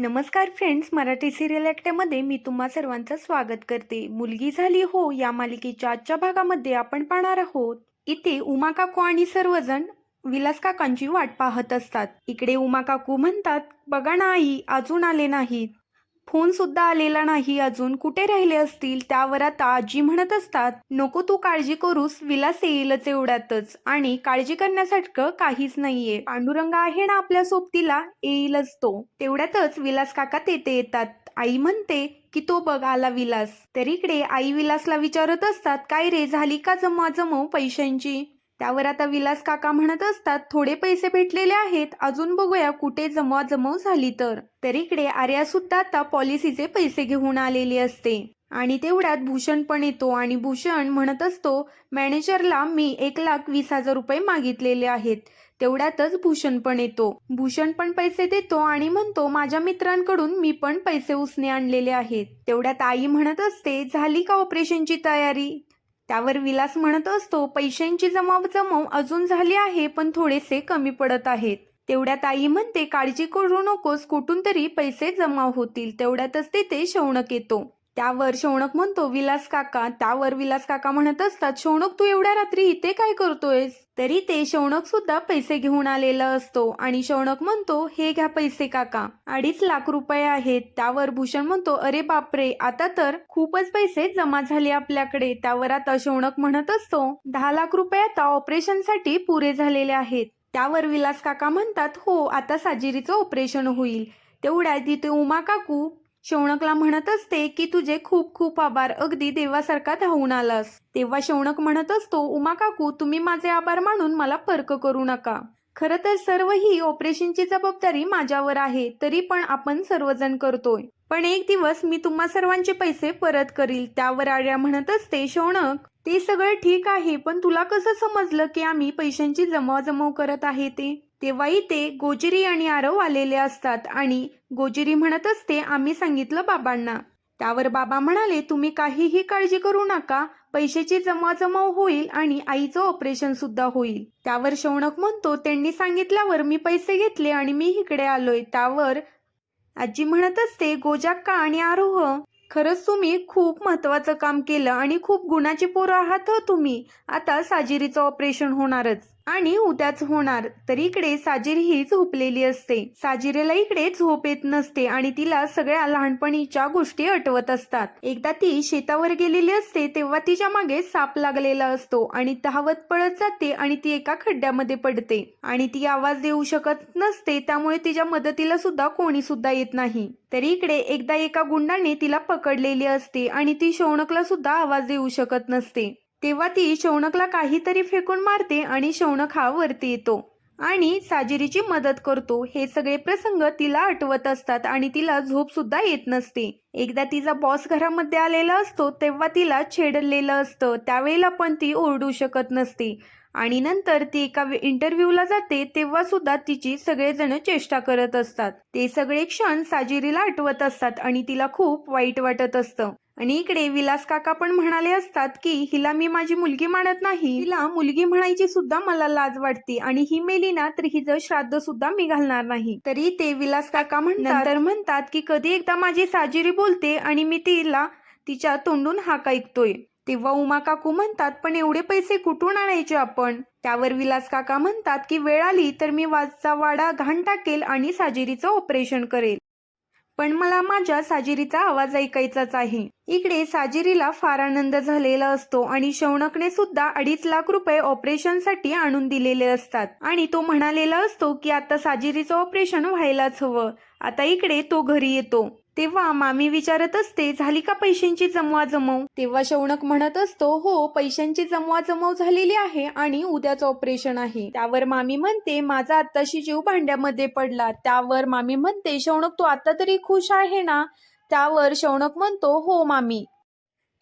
नमस्कार friends Marathi serial ॲक्टमध्ये मी तुम्हा सर्वांचं स्वागत करते. मुलगी झाली हो या मालिकेच्या आजच्या भागामध्ये आपण पाहणार आहोत. इथे उमा काकू आणि सर्वजण विलास काकांची वाट पाहत असतात. इकडे उमा काकू म्हणतात बघा ना आई अजून आले नाहीत. फोन सुद्धा आलेला नाही अजून. कुठे राहिले असतील त्यावर आता आजी म्हणत असतात नको तू काळजी करूस विलास येईलच एवढ्यातच. आणि काळजी करण्यासारखं काहीच नाहीये. पांडुरंग आहे ना आपल्या सोबतीला येईलच तो. तेवढ्यातच विलास काका तेथे येतात. आई म्हणते की तो बघ आला विलास. तर इकडे आई विलासला विचारत असतात काय रे झाली का जमा जमव पैशांची? त्यावर आता विलास काका म्हणत असतात थोडे पैसे भेटलेले आहेत अजून बघूया कुठे जमा जमव झाली तर. तर इकडे आर्या सुद्धा आता पॉलिसीचे पैसे घेऊन आलेली असते. आणि तेवढ्यात भूषण पण येतो आणि भूषण म्हणत असतो मॅनेजरला मी एक लाख वीस हजार रुपये मागितलेले आहेत. तेवढ्यातच भूषण पण येतो. भूषण पण पैसे देतो आणि म्हणतो माझ्या मित्रांकडून मी पण पैसे उसने आणलेले आहेत. तेवढ्यात आई म्हणत असते झाली का ऑपरेशनची तयारी? त्यावर विलास म्हणत असतो पैशांची जमाव जमाव अजून झाली आहे पण थोडेसे कमी पडत आहेत. तेवढ्यात आई म्हणते काळजी करू नकोस कुठून तरी पैसे जमा होतील. तेवढ्यातच तिथे शौनक येतो. त्यावर शौनक म्हणतो विलास काका. त्यावर विलास काका म्हणत असतात शौनक तू एवढ्या रात्री इथे काय करतोयस? तरी ते शौनक सुद्धा पैसे घेऊन आलेला असतो आणि शौनक म्हणतो हे घ्या पैसे काका अडीच लाख रुपये आहेत. त्यावर भूषण म्हणतो अरे बापरे आता तर खूपच पैसे जमा झाले आपल्याकडे. त्यावर आता शौनक म्हणत असतो दहा लाख रुपये आता ऑपरेशनसाठी पुरे झालेले आहेत. त्यावर विलास काका म्हणतात हो आता साजिरीचं ऑपरेशन होईल. तेवढ्या तिथे उमा काकू शौनकला म्हणत असते की तुझे खूप खूप आभार. अगदी देवासारखा धावून आलास. तेव्हा शौनक म्हणत असतो उमा काकू तुम्ही माझे आभार मानून मला फर्क करू नका. खरं तर सर्व ही ऑपरेशनची जबाबदारी माझ्यावर आहे तरी पण आपण सर्वजण करतोय. पण एक दिवस मी तुम्हा सर्वांचे पैसे परत करील. त्यावर आर्या म्हणत असते शौनक ते सगळं ठीक आहे पण तुला कसं समजलं की आम्ही पैशांची जमवाजमव करत आहे ते? तेव्हाही ते गोजिरी आणि आरव आलेले असतात आणि गोजिरी म्हणत असते आम्ही सांगितलं बाबांना. त्यावर बाबा म्हणाले तुम्ही काहीही काळजी करू नका. पैशाची जमाजमाव होईल आणि आईचं ऑपरेशन सुद्धा होईल. त्यावर शौनक म्हणतो त्यांनी सांगितल्यावर मी पैसे घेतले आणि मी इकडे आलोय. त्यावर आजी म्हणत असते गोजाक्का आणि आरोह खरंच तुम्ही खूप महत्वाचं काम केलं आणि खूप गुणाची पोरं आहात हो तुम्ही. आता साजिरीचं ऑपरेशन होणारच. आणि उद्याच होणार. तर इकडे साजिरी ही झोपलेली असते. साजिरेला इकडे झोप येत नसते आणि तिला सगळ्या लहानपणीच्या गोष्टी आठवत असतात. एकदा ती शेतावर गेलेली असते तेव्हा तिच्यामागे साप लागलेला असतो आणि धावत पळत जाते आणि ती एका खड्ड्यामध्ये पडते. आणि ती आवाज देऊ शकत नसते त्यामुळे तिच्या मदतीला सुद्धा कोणी सुद्धा येत नाही. तरी इकडे एकदा एका गुंडाने तिला पकडलेली असते आणि ती शौनकला सुद्धा आवाज देऊ शकत नसते. तेव्हा ती शौनकला काहीतरी फेकून मारते आणि शौनक हा वरती येतो आणि साजिरीची मदत करतो. हे सगळे प्रसंग तिला आठवत असतात आणि तिला झोप सुद्धा येत नसते. एकदा तिचा बॉस घरामध्ये आलेला असतो तेव्हा तिला छेडलेलं असतं. त्यावेळेला पण ती ओरडू शकत नसते. आणि नंतर ती एका इंटरव्ह्यूला जाते तेव्हा सुद्धा तिची सगळेजण चेष्टा करत असतात. ते सगळे क्षण साजिरीला आठवत असतात आणि तिला खूप वाईट वाटत असतं. आणि इकडे विलास काका पण म्हणाले असतात की हिला मी माझी मुलगी मानत नाही. हिला मुलगी म्हणायची सुद्धा मला लाज वाटते आणि ही मेली ना तर हिचं श्राद्ध सुद्धा मी घालणार नाही. तरी ते विलास काका म्हणतात तर म्हणतात की कधी एकदा माझी साजिरी बोलते आणि मी तिला तिच्या तोंडून हाक ऐकतोय. तेव्हा उमा काकू म्हणतात पण एवढे पैसे कुठून आणायचे आपण? त्यावर विलास काका म्हणतात की वेळ आली तर मी वाजचा वाडा घाण टाकेल आणि साजिरीचं ऑपरेशन करेल. पण मला माझ्या साजिरीचा आवाज ऐकायचाच आहे. इकडे साजिरीला फार आनंद झालेला असतो आणि शौनकने सुद्धा अडीच लाख रुपये ऑपरेशनसाठी आणून दिलेले असतात. आणि तो म्हणालेला असतो की आता साजिरीचं ऑपरेशन व्हायलाच हवं. आता इकडे तो घरी येतो. तेव्हा मामी विचारत असते झाली का पैशांची जमवा जमव तेव्हा शौनक म्हणत असतो हो पैशांची जमवाजमव झालेली आहे आणि उद्याच ऑपरेशन आहे. त्यावर मामी म्हणते माझा आत्ताशी जीव भांड्यामध्ये पडला. त्यावर मामी म्हणते शौनक तू आता तरी खुश आहे ना? त्यावर शौनक म्हणतो हो मामी.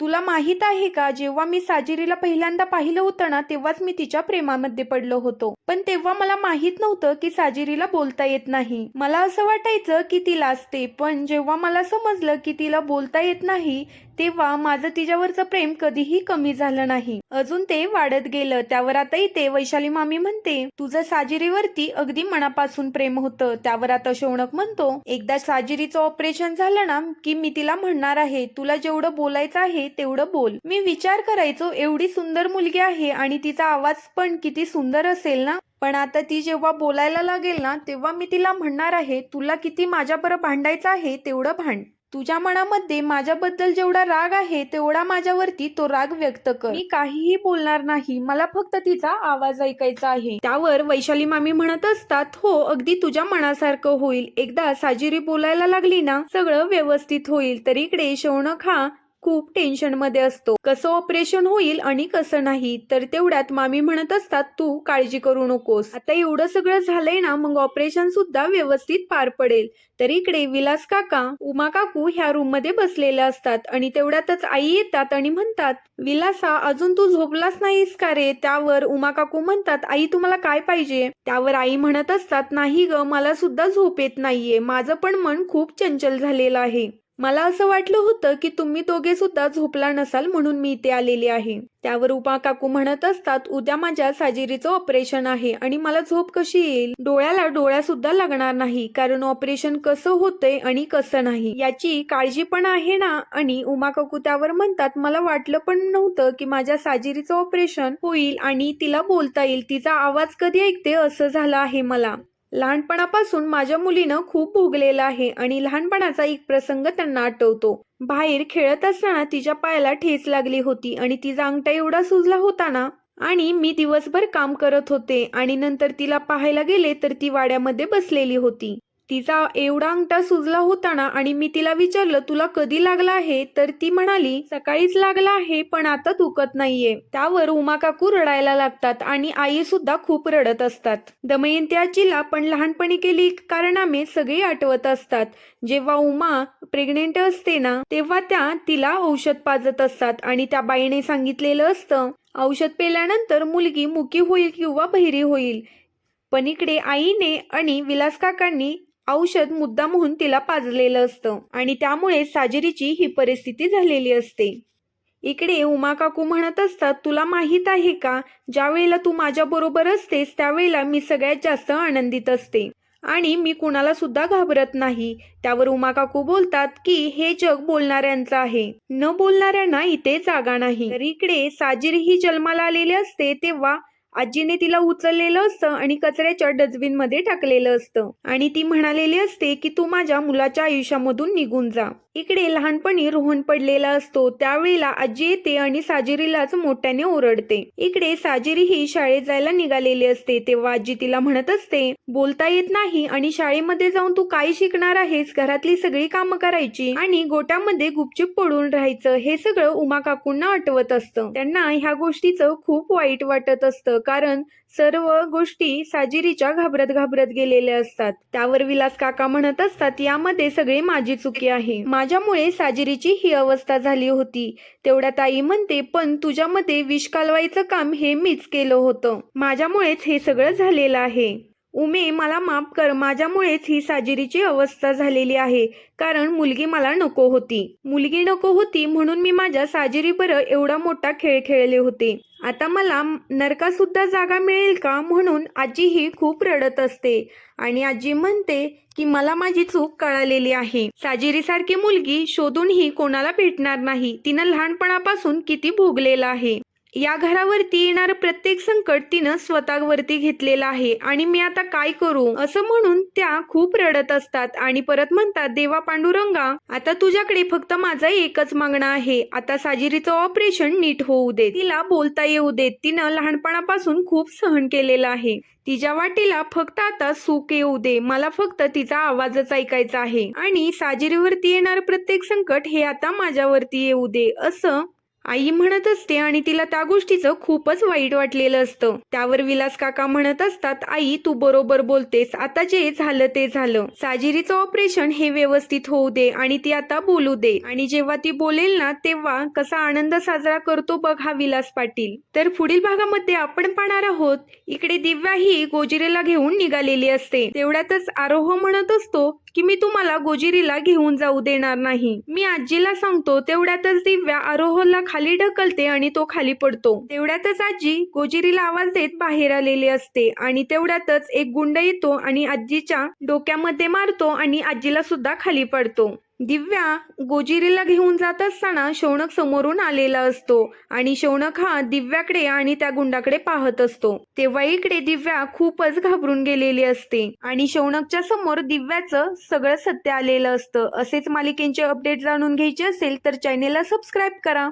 तुला माहीत आहे का जेव्हा मी साजिरीला पहिल्यांदा पाहिलं होतं ना तेव्हाच मी तिच्या प्रेमामध्ये पडलो होतो. पण तेव्हा मला माहीत नव्हतं की साजिरीला बोलता येत नाही. मला असं वाटायचं की ती लाजते पण जेव्हा मला समजलं की तिला बोलता येत नाही तेव्हा माझं तिच्यावरचं प्रेम कधीही कमी झालं नाही. अजून ते वाढत गेलं त्यावर आताही ते वैशाली मामी म्हणते तुझं साजिरीवरती अगदी मनापासून प्रेम होतं. त्यावर आता शौनक म्हणतो एकदा साजिरीचं ऑपरेशन झालं ना की मी तिला म्हणणार आहे तुला जेवढं बोलायचं आहे तेवढं बोल. मी विचार करायचो एवढी सुंदर मुलगी आहे आणि तिचा आवाज पण किती सुंदर असेल ना? पण आता ती जेव्हा बोलायला लागेल ना तेव्हा मी तिला म्हणणार आहे तुला किती माझ्याबरोबर भांडायचं आहे तेवढं भांड. तुझ्या मनामध्ये माझ्याबद्दल जेवढा राग आहे तेवढा माझ्यावरती तो राग व्यक्त कर. मी काहीही बोलणार नाही मला फक्त तिचा आवाज ऐकायचा आहे. त्यावर वैशाली मामी म्हणत असतात हो अगदी तुझ्या मनासारखं होईल. एकदा साजिरी बोलायला लागली ना सगळं व्यवस्थित होईल. तर इकडे शौनक हा खूप टेन्शनमध्ये असतो. कसं ऑपरेशन होईल आणि कसं नाही तर तेवढ्यात मामी म्हणत असतात तू काळजी करू नकोस. आता एवढं सगळं झालंय ना मग ऑपरेशन सुद्धा व्यवस्थित पार पडेल. तर इकडे विलास काका उमा काकू ह्या रूममध्ये बसलेल्या असतात आणि तेवढ्यातच आई येतात आणि म्हणतात विलासा अजून तू झोपलाच नाहीस का रे? त्यावर उमा काकू म्हणतात आई तुम्हाला काय पाहिजे? त्यावर आई म्हणत असतात नाही ग मला सुद्धा झोप येत नाहीये. माझं पण मन खूप चंचल झालेलं आहे. मला असं वाटलं होतं की तुम्ही दोघे सुद्धा झोपला नसाल म्हणून मी इथे आलेली आहे. त्यावर उपा काकू म्हणत असतात उद्या माझ्या साजिरीचं ऑपरेशन आहे आणि मला झोप कशी येईल? डोळ्याला डोळ्या सुद्धा लागणार नाही कारण ऑपरेशन कसं होतंय आणि कसं नाही याची काळजी पण आहे ना? आणि उमा काकू त्यावर म्हणतात मला वाटलं पण नव्हतं की माझ्या साजिरीचं ऑपरेशन होईल आणि तिला बोलता येईल तिचा आवाज कधी ऐकते असं झालं आहे मला. लहानपणापासून माझ्या मुलीनं खूप भोगलेलं आहे आणि लहानपणाचा एक प्रसंग त्यांना आठवतो. बाहेर खेळत असताना तिच्या पायाला ठेच लागली होती आणि तिचा अंगठा एवढा सुजला होता ना? आणि मी दिवसभर काम करत होते आणि नंतर तिला पाहायला गेले तर ती वाड्यामध्ये बसलेली होती. तिचा एवढा अंगठा सुजला होता ना आणि मी तिला विचारलं तुला कधी लागला आहे? तर ती म्हणाली सकाळीच लागला आहे पण आता दुखत नाहीये. त्यावर उमा काकू रडायला लागतात आणि आई सुद्धा खूप रडत असतात. दमयंती आजीला पण लहानपणी केली कारणामे सगळी आठवत असतात. जेव्हा उमा प्रेग्नेंट असते ना तेव्हा त्या तिला औषध पाजत असतात आणि त्या बाईने सांगितलेलं असतं औषध पेल्यानंतर मुलगी मुकी होईल किंवा बहिरी होईल. पण इकडे आईने आणि विलास काकांनी औषध मुद्दामहून म्हणून तिला पाजलेलं असतं आणि त्यामुळे साजरीची ही परिस्थिती झालेली असते. इकडे उमा काकू म्हणत असतात तुला माहीत आहे का? ज्या वेळेला तू माझ्या बरोबर असतेस त्यावेळेला मी सगळ्यात जास्त आनंदित असते. आणि मी कुणाला सुद्धा घाबरत नाही. त्यावर उमा काकू बोलतात की हे जग बोलणाऱ्यांचं आहे. न बोलणाऱ्यांना इथे जागा नाही. तर इकडे साजिरी ही जन्माला आलेली असते तेव्हा आजीने तिला उचललेलं असतं आणि कचऱ्याच्या डस्टबिनमध्ये टाकलेलं असतं. आणि ती म्हणालेली असते की तू माझ्या मुलाच्या आयुष्यामधून निघून जा. इकडे लहानपणी रोहन पडलेला असतो. त्यावेळेला आजी येते आणि साजिरीलाच मोठ्याने ओरडते. इकडे साजिरी ही शाळेत जायला निघालेली असते. तेव्हा आजी तिला म्हणत असते बोलता येत नाही आणि शाळेमध्ये जाऊन तू काय शिकणार आहेस? घरातली सगळी कामं करायची आणि गोट्यामध्ये गुपचूप पडून राहायचं. हे सगळं उमा काकूंना आठवत असतं. त्यांना ह्या गोष्टीचं खूप वाईट वाटत असतं. कारण सर्व गोष्टी साजिरीच्या घाबरत घाबरत गेलेल्या असतात. त्यावर विलास काका म्हणत असतात यामध्ये सगळी माझी चुकी आहे. माझ्यामुळे साजिरीची ही अवस्था झाली होती. तेवढ्या ताई म्हणते पण तुझ्यामध्ये विष कालवायचं काम हे मीच केलं होतं. माझ्यामुळेच हे सगळं झालेलं आहे. उमे मला माफ कर. माझ्यामुळेच ही साजिरीची अवस्था झालेली आहे. कारण मुलगी मला नको होती. मुलगी नको होती म्हणून मी माझ्या साजिरीबर एवढा मोठा खेळ खेळले होते. आता मला नरका सुद्धा जागा मिळेल का म्हणून आजी ही खूप रडत असते. आणि आजी म्हणते की मला माझी चूक कळालेली आहे. साजिरीसारखी मुलगी शोधूनही कोणाला भेटणार नाही. तिनं लहानपणापासून किती भोगलेलं आहे. या घरावरती येणारं प्रत्येक संकट तिनं स्वतःवरती घेतलेलं आहे. आणि मी आता काय करू? असं म्हणून त्या खूप रडत असतात आणि परत म्हणतात देवा पांडुरंगा आता तुझ्याकडे फक्त माझा एकच मागणं आहे. आता साजिरीचं ऑपरेशन नीट होऊ दे. तिला बोलता येऊ देत. तिनं लहानपणापासून खूप सहन केलेलं आहे. तिच्या वाटेला फक्त आता सुख येऊ दे. मला फक्त तिचा आवाजच ऐकायचा आहे. आणि साजिरीवरती येणार प्रत्येक संकट हे आता माझ्यावरती येऊ दे. असं आई म्हणत असते आणि तिला त्या गोष्टीचं खूपच वाईट वाटलेलं असतं. त्यावर विलास काका म्हणत असतात आई तू बरोबर बोलतेस. आता जे झालं ते झालं. साजिरीचं ऑपरेशन हे व्यवस्थित होऊ दे आणि ती आता बोलू दे. आणि जेव्हा ती बोलेल ना तेव्हा कसा आनंद साजरा करतो बघ हा विलास पाटील. तर पुढील भागामध्ये आपण पाहणार आहोत इकडे दिव्या ही गोजिरेला घेऊन निघालेली असते. तेवढ्यातच आरोह म्हणत असतो की मी तुम्हाला गोजिरीला घेऊन जाऊ देणार नाही. मी आजीला सांगतो तेवढ्यातच दिव्या आरोहला खाली ढकलते आणि तो खाली पडतो. तेवढ्यातच आजी गोजिरीला आवाज देत बाहेर आलेली असते आणि तेवढ्यातच एक गुंड येतो आणि आजीच्या डोक्यामध्ये मारतो आणि आजीला सुद्धा खाली पडतो. दिव्या गोजिरीला घेऊन जात असताना शौनक समोरून आलेला असतो आणि शौनक हा दिव्याकडे आणि त्या गुंडाकडे पाहत असतो. तेव्हा इकडे दिव्या खूपच घाबरून गेलेली असते आणि शौनकच्या समोर दिव्याचं सगळं सत्य आलेलं असतं. असेच मालिकेंचे अपडेट जाणून घ्यायचे असेल तर चॅनेलला सबस्क्राईब करा.